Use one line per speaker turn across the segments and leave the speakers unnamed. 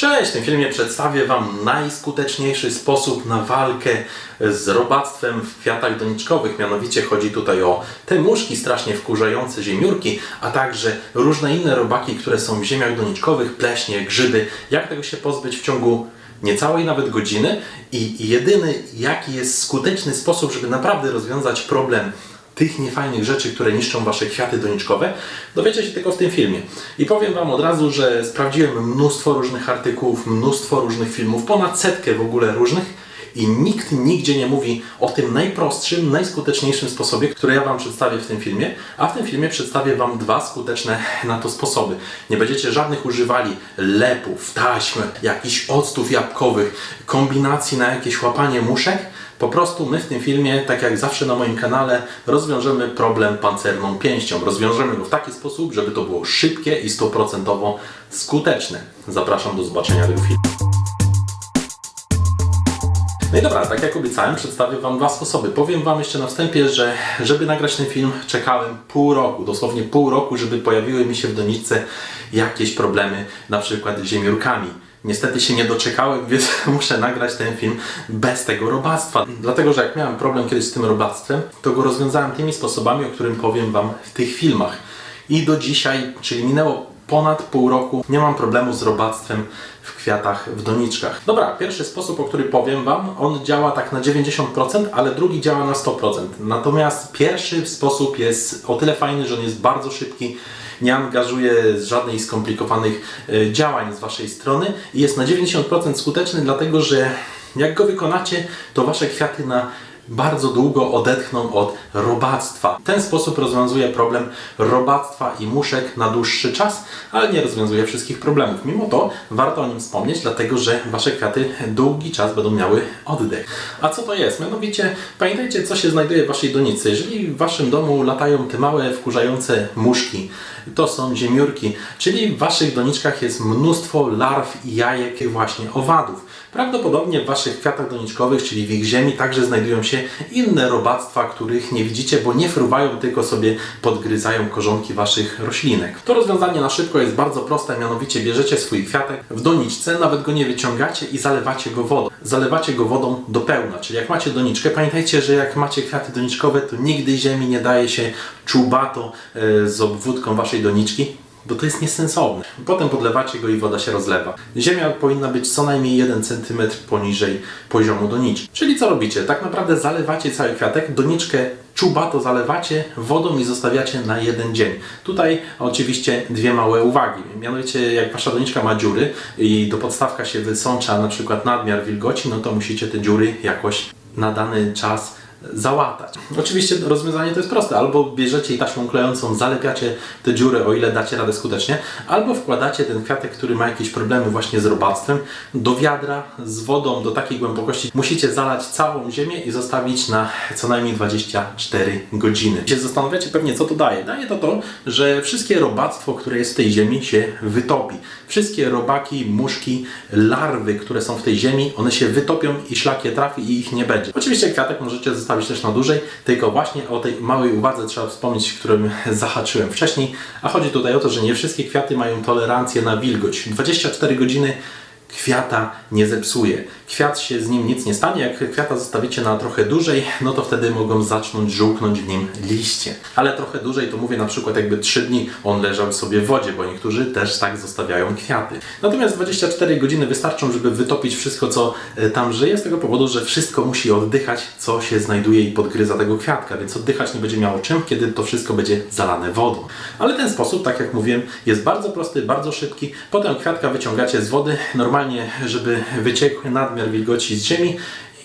Cześć! W tym filmie przedstawię Wam najskuteczniejszy sposób na walkę z robactwem w kwiatach doniczkowych. Mianowicie chodzi tutaj o te muszki strasznie wkurzające ziemiórki, a także różne inne robaki, które są w ziemiach doniczkowych, pleśnie, grzyby. Jak tego się pozbyć w ciągu niecałej nawet godziny i jedyny jaki jest skuteczny sposób, żeby naprawdę rozwiązać problem tych niefajnych rzeczy, które niszczą Wasze kwiaty doniczkowe, dowiecie się tylko w tym filmie. I powiem Wam od razu, że sprawdziłem mnóstwo różnych artykułów, mnóstwo różnych filmów, ponad setkę w ogóle różnych i nikt nigdzie nie mówi o tym najprostszym, najskuteczniejszym sposobie, który ja Wam przedstawię w tym filmie, a w tym filmie przedstawię Wam dwa skuteczne na to sposoby. Nie będziecie żadnych używali lepów, taśm, jakichś octów jabłkowych, kombinacji na jakieś łapanie muszek, po prostu my w tym filmie, tak jak zawsze na moim kanale, rozwiążemy problem pancerną pięścią. Rozwiążemy go w taki sposób, żeby to było szybkie i 100% skuteczne. Zapraszam do zobaczenia tego filmu. No i dobra, tak jak obiecałem, przedstawię Wam dwa sposoby. Powiem Wam jeszcze na wstępie, że żeby nagrać ten film, czekałem pół roku, dosłownie pół roku, żeby pojawiły mi się w doniczce jakieś problemy, na przykład z ziemiórkami. Niestety się nie doczekałem, więc muszę nagrać ten film bez tego robactwa. Dlatego, że jak miałem problem kiedyś z tym robactwem, to go rozwiązałem tymi sposobami, o którym powiem Wam w tych filmach. I do dzisiaj, czyli minęło ponad pół roku, nie mam problemu z robactwem w kwiatach, w doniczkach. Dobra, pierwszy sposób, o który powiem Wam, on działa tak na 90%, ale drugi działa na 100%. Natomiast pierwszy sposób jest o tyle fajny, że on jest bardzo szybki, nie angażuje żadnych skomplikowanych e, działań z Waszej strony i jest na 90% skuteczny, dlatego że jak go wykonacie, to Wasze kwiaty na bardzo długo odetchną od robactwa. W ten sposób rozwiązuje problem robactwa i muszek na dłuższy czas, ale nie rozwiązuje wszystkich problemów. Mimo to warto o nim wspomnieć, dlatego że Wasze kwiaty długi czas będą miały oddech. A co to jest? Mianowicie pamiętajcie, co się znajduje w Waszej donicy. Jeżeli w Waszym domu latają te małe, wkurzające muszki, to są ziemiórki, czyli w Waszych doniczkach jest mnóstwo larw i jajek właśnie owadów. Prawdopodobnie w Waszych kwiatach doniczkowych, czyli w ich ziemi, także znajdują się inne robactwa, których nie widzicie, bo nie fruwają, tylko sobie podgryzają korzonki Waszych roślinek. To rozwiązanie na szybko jest bardzo proste, mianowicie bierzecie swój kwiatek w doniczce, nawet go nie wyciągacie i zalewacie go wodą. Zalewacie go wodą do pełna, czyli jak macie doniczkę, pamiętajcie, że jak macie kwiaty doniczkowe, to nigdy ziemi nie daje się czubato e, z obwódką Waszej doniczki, bo to jest niesensowne. Potem podlewacie go i woda się rozlewa. Ziemia powinna być co najmniej 1 cm poniżej poziomu doniczki. Czyli co robicie? Tak naprawdę zalewacie cały kwiatek, doniczkę czubato zalewacie wodą i zostawiacie na jeden dzień. Tutaj oczywiście dwie małe uwagi. Mianowicie jak Wasza doniczka ma dziury i do podstawka się wysącza na przykład nadmiar wilgoci, no to musicie te dziury jakoś na dany czas załatać. Oczywiście rozwiązanie to jest proste. Albo bierzecie taśmą klejącą zalepiacie te dziury, o ile dacie radę skutecznie, albo wkładacie ten kwiatek, który ma jakieś problemy właśnie z robactwem, do wiadra z wodą do takiej głębokości. Musicie zalać całą ziemię i zostawić na co najmniej 24 godziny. Się zastanawiacie pewnie, co to daje. Daje to to, że wszystkie robactwo, które jest w tej ziemi się wytopi. Wszystkie robaki, muszki, larwy, które są w tej ziemi, one się wytopią i szlak je trafi i ich nie będzie. Oczywiście kwiatek możecie zostawić też na dłużej, tylko właśnie o tej małej uwadze trzeba wspomnieć, którym zahaczyłem wcześniej. A chodzi tutaj o to, że nie wszystkie kwiaty mają tolerancję na wilgoć. 24 godziny kwiata nie zepsuje. Kwiat się z nim nic nie stanie. Jak kwiata zostawicie na trochę dłużej, no to wtedy mogą zacząć żółknąć w nim liście. Ale trochę dłużej to mówię na przykład jakby 3 dni on leżał sobie w wodzie, bo niektórzy też tak zostawiają kwiaty. Natomiast 24 godziny wystarczą, żeby wytopić wszystko, co e, tam żyje, z tego powodu, że wszystko musi oddychać, co się znajduje i podgryza tego kwiatka, więc oddychać nie będzie miało czym, kiedy to wszystko będzie zalane wodą. Ale ten sposób, tak jak mówiłem, jest bardzo prosty, bardzo szybki. Potem kwiatka wyciągacie z wody, normalnie, żeby wyciekł nadmiar wilgoci z ziemi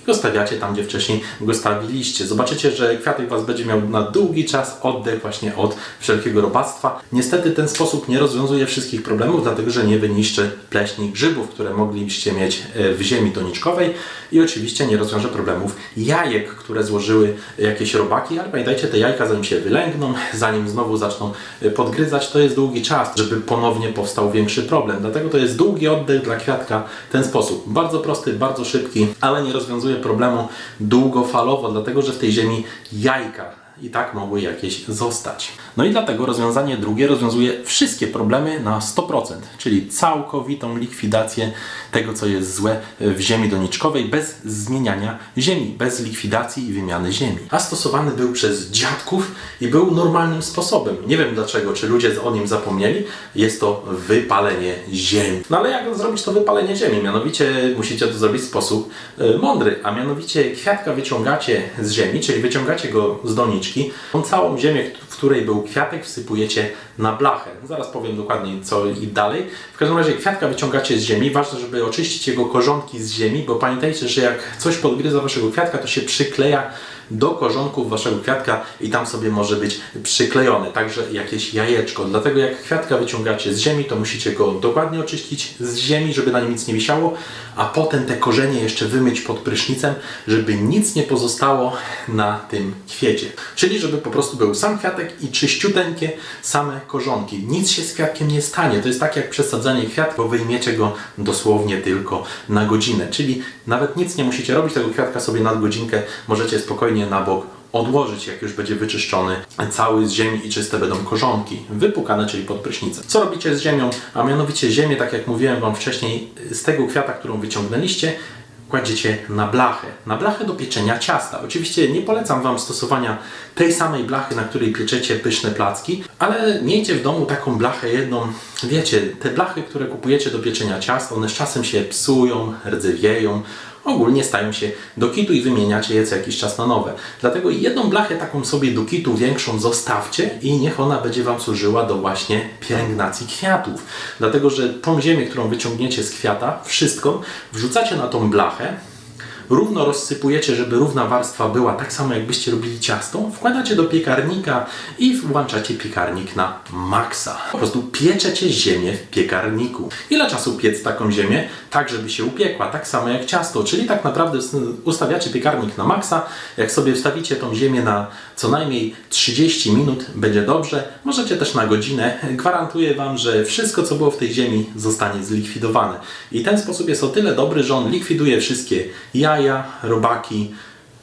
go stawiacie tam, gdzie wcześniej go stawiliście. Zobaczycie, że kwiatek Was będzie miał na długi czas oddech właśnie od wszelkiego robactwa. Niestety ten sposób nie rozwiązuje wszystkich problemów, dlatego że nie wyniszczy pleśni grzybów, które moglibyście mieć e, w ziemi doniczkowej i oczywiście nie rozwiąże problemów jajek, które złożyły jakieś robaki, ale pamiętajcie, te jajka zanim się wylęgną, zanim znowu zaczną e, podgryzać, to jest długi czas, żeby ponownie powstał większy problem. Dlatego to jest długi oddech dla kwiatka ten sposób. Bardzo prosty, bardzo szybki, ale nie rozwiązuje problemu długofalowo, dlatego że w tej ziemi jajka i tak mogły jakieś zostać. No i dlatego rozwiązanie drugie rozwiązuje wszystkie problemy na 100%, czyli całkowitą likwidację tego, co jest złe w ziemi doniczkowej, bez zmieniania ziemi, bez likwidacji i wymiany ziemi. A stosowany był przez dziadków i był normalnym sposobem. Nie wiem dlaczego, czy ludzie o nim zapomnieli. Jest to wypalenie ziemi. No ale jak zrobić to wypalenie ziemi? Mianowicie musicie to zrobić w sposób e, mądry, a mianowicie kwiatka wyciągacie z ziemi, czyli wyciągacie go z doniczki. Tą całą ziemię, w której był kwiatek, wsypujecie na blachę. Zaraz powiem dokładnie co i dalej. W każdym razie kwiatka wyciągacie z ziemi. Ważne, żeby oczyścić jego korzonki z ziemi, bo pamiętajcie, że jak coś podgryza waszego kwiatka, to się przykleja do korzonków waszego kwiatka i tam sobie może być przyklejone, także jakieś jajeczko. Dlatego jak kwiatka wyciągacie z ziemi, to musicie go dokładnie oczyścić z ziemi, żeby na nim nic nie wisiało, a potem te korzenie jeszcze wymyć pod prysznicem, żeby nic nie pozostało na tym kwiecie. Czyli żeby po prostu był sam kwiatek i czyściuteńkie same korzonki. Nic się z kwiatkiem nie stanie. To jest tak jak przesadzanie kwiatku, bo wyjmiecie go dosłownie tylko na godzinę. Czyli nawet nic nie musicie robić, tego kwiatka sobie nad godzinkę możecie spokojnie na bok odłożyć, jak już będzie wyczyszczony cały z ziemi i czyste będą korzonki, wypukane, czyli pod prysznicem. Co robicie z ziemią? A mianowicie ziemię, tak jak mówiłem Wam wcześniej, z tego kwiata, którą wyciągnęliście, kładziecie na blachę, na blachę do pieczenia ciasta. Oczywiście nie polecam Wam stosowania tej samej blachy, na której pieczecie pyszne placki, ale miejcie w domu taką blachę jedną. Wiecie, te blachy, które kupujecie do pieczenia ciast, one z czasem się psują, rdzewieją, ogólnie stają się do kitu i wymieniacie je co jakiś czas na nowe. Dlatego jedną blachę taką sobie do kitu większą zostawcie i niech ona będzie Wam służyła do właśnie pielęgnacji kwiatów. Dlatego, że tą ziemię, którą wyciągniecie z kwiata, wszystko wrzucacie na tą blachę, równo rozsypujecie, żeby równa warstwa była, tak samo jakbyście robili ciasto, wkładacie do piekarnika i włączacie piekarnik na maksa. Po prostu pieczecie ziemię w piekarniku. Ile czasu piec taką ziemię? Tak, żeby się upiekła, tak samo jak ciasto, czyli tak naprawdę ustawiacie piekarnik na maksa, jak sobie wstawicie tą ziemię na co najmniej 30 minut, będzie dobrze, możecie też na godzinę. Gwarantuję Wam, że wszystko, co było w tej ziemi, zostanie zlikwidowane. I ten sposób jest o tyle dobry, że on likwiduje wszystkie jaja, robaki,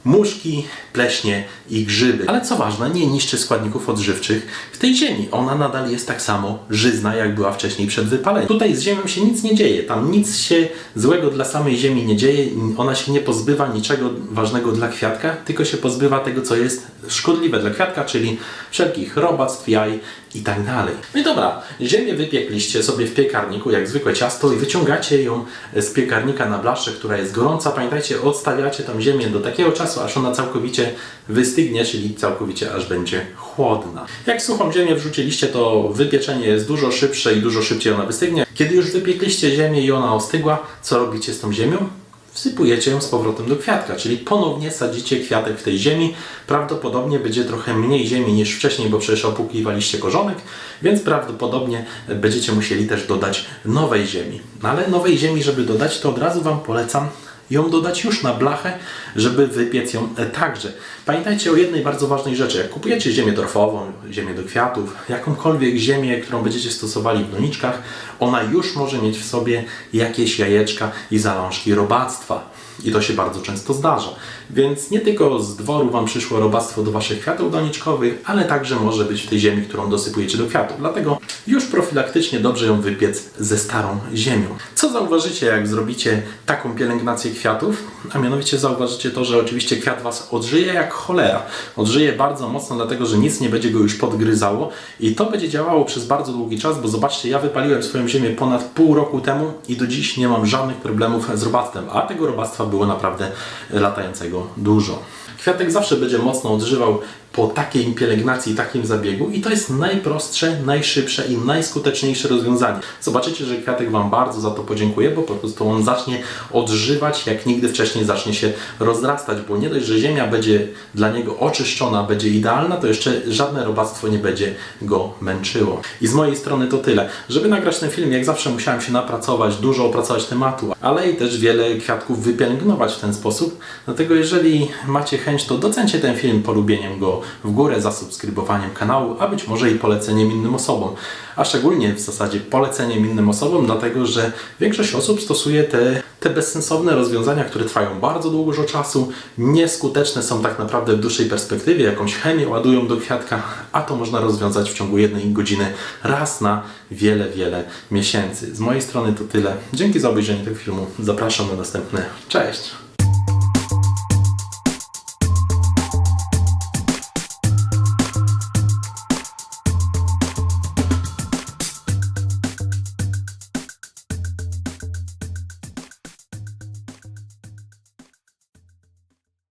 muszki, pleśnie i grzyby. Ale co ważne, nie niszczy składników odżywczych w tej ziemi. Ona nadal jest tak samo żyzna, jak była wcześniej przed wypaleniem. Tutaj z ziemią się nic nie dzieje. Tam nic się złego dla samej ziemi nie dzieje. Ona się nie pozbywa niczego ważnego dla kwiatka, tylko się pozbywa tego, co jest szkodliwe dla kwiatka, czyli wszelkich robactw, jaj i tak dalej. No i dobra, ziemię wypiekliście sobie w piekarniku, jak zwykłe ciasto i wyciągacie ją z piekarnika na blaszę, która jest gorąca. Pamiętajcie, odstawiacie tą ziemię do takiego czasu, aż ona całkowicie wystygnie, czyli całkowicie aż będzie chłodna. Jak suchą ziemię wrzuciliście, to wypieczenie jest dużo szybsze i dużo szybciej ona wystygnie. Kiedy już wypiekliście ziemię i ona ostygła, co robicie z tą ziemią? wsypujecie ją z powrotem do kwiatka, czyli ponownie sadzicie kwiatek w tej ziemi. Prawdopodobnie będzie trochę mniej ziemi niż wcześniej, bo przecież opłukiwaliście korzonek, więc prawdopodobnie będziecie musieli też dodać nowej ziemi. No ale nowej ziemi, żeby dodać, to od razu Wam polecam ją dodać już na blachę, żeby wypiec ją także. Pamiętajcie o jednej bardzo ważnej rzeczy. Jak kupujecie ziemię torfową, ziemię do kwiatów, jakąkolwiek ziemię, którą będziecie stosowali w doniczkach, ona już może mieć w sobie jakieś jajeczka i zalążki robactwa. I to się bardzo często zdarza. Więc nie tylko z dworu Wam przyszło robactwo do Waszych kwiatów doniczkowych, ale także może być w tej ziemi, którą dosypujecie do kwiatów. Dlatego już profilaktycznie dobrze ją wypiec ze starą ziemią. Co zauważycie, jak zrobicie taką pielęgnację kwiatów? A mianowicie zauważycie to, że oczywiście kwiat Was odżyje jak cholera. Odżyje bardzo mocno, dlatego że nic nie będzie go już podgryzało i to będzie działało przez bardzo długi czas, bo zobaczcie, ja wypaliłem swoją ziemię ponad pół roku temu i do dziś nie mam żadnych problemów z robactwem, a tego robactwa było naprawdę latającego dużo. Kwiatek zawsze będzie mocno odżywał po takiej pielęgnacji, takim zabiegu i to jest najprostsze, najszybsze i najskuteczniejsze rozwiązanie. Zobaczycie, że kwiatek Wam bardzo za to podziękuje, bo po prostu on zacznie odżywać, jak nigdy wcześniej zacznie się rozrastać, bo nie dość, że ziemia będzie dla niego oczyszczona, będzie idealna, to jeszcze żadne robactwo nie będzie go męczyło. I z mojej strony to tyle. Żeby nagrać ten film, jak zawsze musiałem się napracować, dużo opracować tematu, ale i też wiele kwiatków wypielęgnować w ten sposób. Dlatego jeżeli macie chęć, to docencie ten film polubieniem go w górę, zasubskrybowaniem kanału, a być może i poleceniem innym osobom. A szczególnie w zasadzie poleceniem innym osobom, dlatego że większość osób stosuje te, te bezsensowne rozwiązania, które trwają bardzo dużo czasu, nieskuteczne są tak naprawdę w dłuższej perspektywie, jakąś chemię ładują do kwiatka, a to można rozwiązać w ciągu jednej godziny raz na wiele, wiele miesięcy. Z mojej strony to tyle. Dzięki za obejrzenie tego filmu. Zapraszam na następne. Cześć!